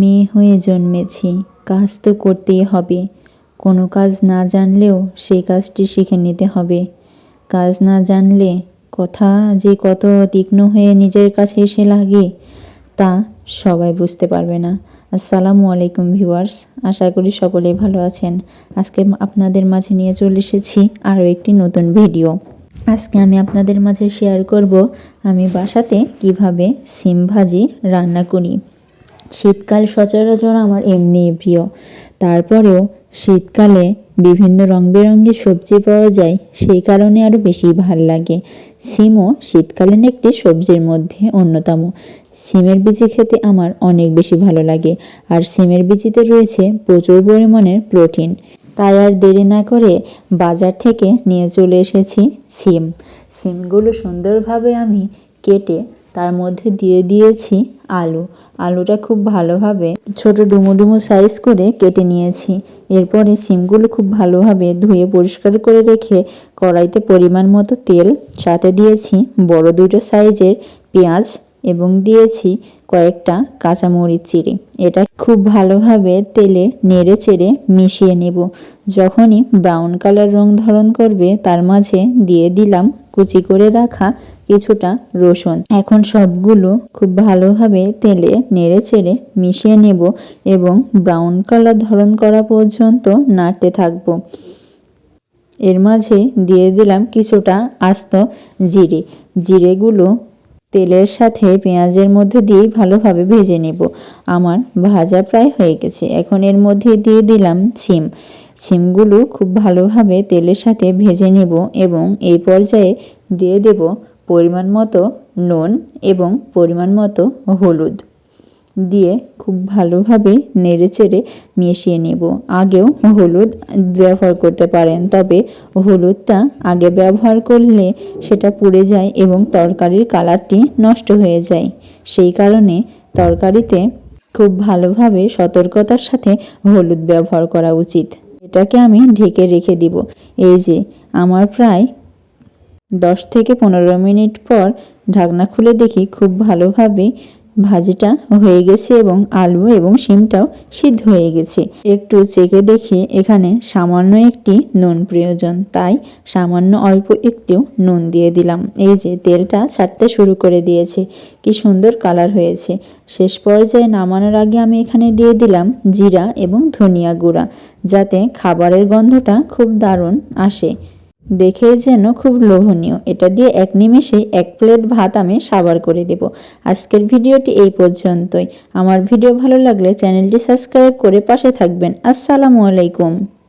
মেয়ে হয়ে জন্মেছি, কাজ তো করতেই হবে। কোনো কাজ না জানলেও সেই কাজটি শিখে নিতে হবে। কাজ না জানলে কথা যে কত তীক্ষ্ণ হয়ে নিজের কাছে এসে লাগে, তা সবাই বুঝতে পারবে না। আসসালামু আলাইকুম ভিউয়ার্স, আশা করি সকলেই ভালো আছেন। আজকে আপনাদের মাঝে নিয়ে চলে এসেছি আরও একটি নতুন ভিডিও। আজকে আমি আপনাদের মাঝে শেয়ার করব, আমি বাসাতে কীভাবে সিম ভাজি রান্না করি। শীতকাল সচরাচর আমার এমনি প্রিয়। তারপরেও শীতকালে বিভিন্ন রং বেরঙের সবজি পাওয়া যায়, সেই কারণে আরও বেশি ভালো লাগে। সিমও শীতকালীন একটি সবজির মধ্যে অন্যতম। সিমের বিচি খেতে আমার অনেক বেশি ভালো লাগে, আর সিমের বিচিতে রয়েছে প্রচুর পরিমাণের প্রোটিন। তাই আর দেরি না করে বাজার থেকে নিয়ে চলে এসেছি সিম। সিমগুলো সুন্দরভাবে আমি কেটে তার মধ্যে দিয়ে দিয়েছি আলু। আলুটা খুব ভালোভাবে ছোট ডুমো ডুমো সাইজ করে কেটে নিয়েছি। এরপরে সিমগুলো খুব ভালোভাবে ধুয়ে পরিষ্কার করে রেখে কড়াইতে পরিমাণ মতো তেল, সাথে দিয়েছি বড় দুটো সাইজের পেঁয়াজ এবং দিয়েছি কয়েকটা কাঁচামরিচ চিড়ে। এটা খুব ভালোভাবে তেলে নেড়ে চেড়ে মিশিয়ে নেব। যখনই ব্রাউন কালার রং ধারণ করবে, তার মাঝে দিয়ে দিলাম কুচি করে রাখা কিছুটা রসুন। এখন সবগুলো খুব ভালোভাবে তেলে নেড়ে চেড়ে মিশিয়ে নেব এবং ব্রাউন কালার ধরন করা পর্যন্ত নাড়তে থাকব। এর মাঝে দিয়ে দিলাম কিছুটা আস্ত জিরে। জিরেগুলো তেলের সাথে পেঁয়াজের মধ্যে দিয়ে ভালোভাবে ভেজে নেব। আমার ভাজা প্রায় হয়ে গেছে। এখন এর মধ্যে দিয়ে দিলাম সিম সিমগুলো খুব ভালোভাবে তেলের সাথে ভেজে নেব এবং এই পর্যায়ে দিয়ে দেব পরিমাণ মতো নুন এবং পরিমাণ মতো হলুদ। দিয়ে খুব ভালোভাবে নেড়ে চেড়ে মিশিয়ে নেব। আগেও হলুদ ব্যবহার করতে পারেন, তবে হলুদটা আগে ব্যবহার করলে সেটা পুড়ে যায় এবং তরকারির কালারটি নষ্ট হয়ে যায়। সেই কারণে তরকারিতে খুব ভালোভাবে সতর্কতার সাথে হলুদ ব্যবহার করা উচিত। এটাকে আমি ঢেকে রেখে দিব। এই যে, আমার প্রায় দশ থেকে পনেরো মিনিট পর ঢাকনা খুলে দেখি খুব ভালোভাবে ভাজিটা হয়ে গেছে এবং আলু এবং শিমটাও সিদ্ধ হয়ে গেছে। একটু চেকে দেখি এখানে সামান্য একটি নুন প্রয়োজন, তাই সামান্য অল্প একটু নুন দিয়ে দিলাম। এই যে তেলটা ছাড়তে শুরু করে দিয়েছে, কি সুন্দর কালার হয়েছে। শেষ পর্যায়ে নামানোর আগে আমি এখানে দিয়ে দিলাম জিরা এবং ধনিয়া গুঁড়া, যাতে খাবারের গন্ধটা খুব দারুণ আসে। দেখে যেন খুব লোভনীয়। এটা দিয়ে এক নিমেষে এক প্লেট ভাত আমি সাবার করে দেব। আজকের ভিডিওটি এই পর্যন্তই। আমার ভিডিও ভালো লাগলে চ্যানেলটি সাবস্ক্রাইব করে পাশে থাকবেন। আসসালামু আলাইকুম।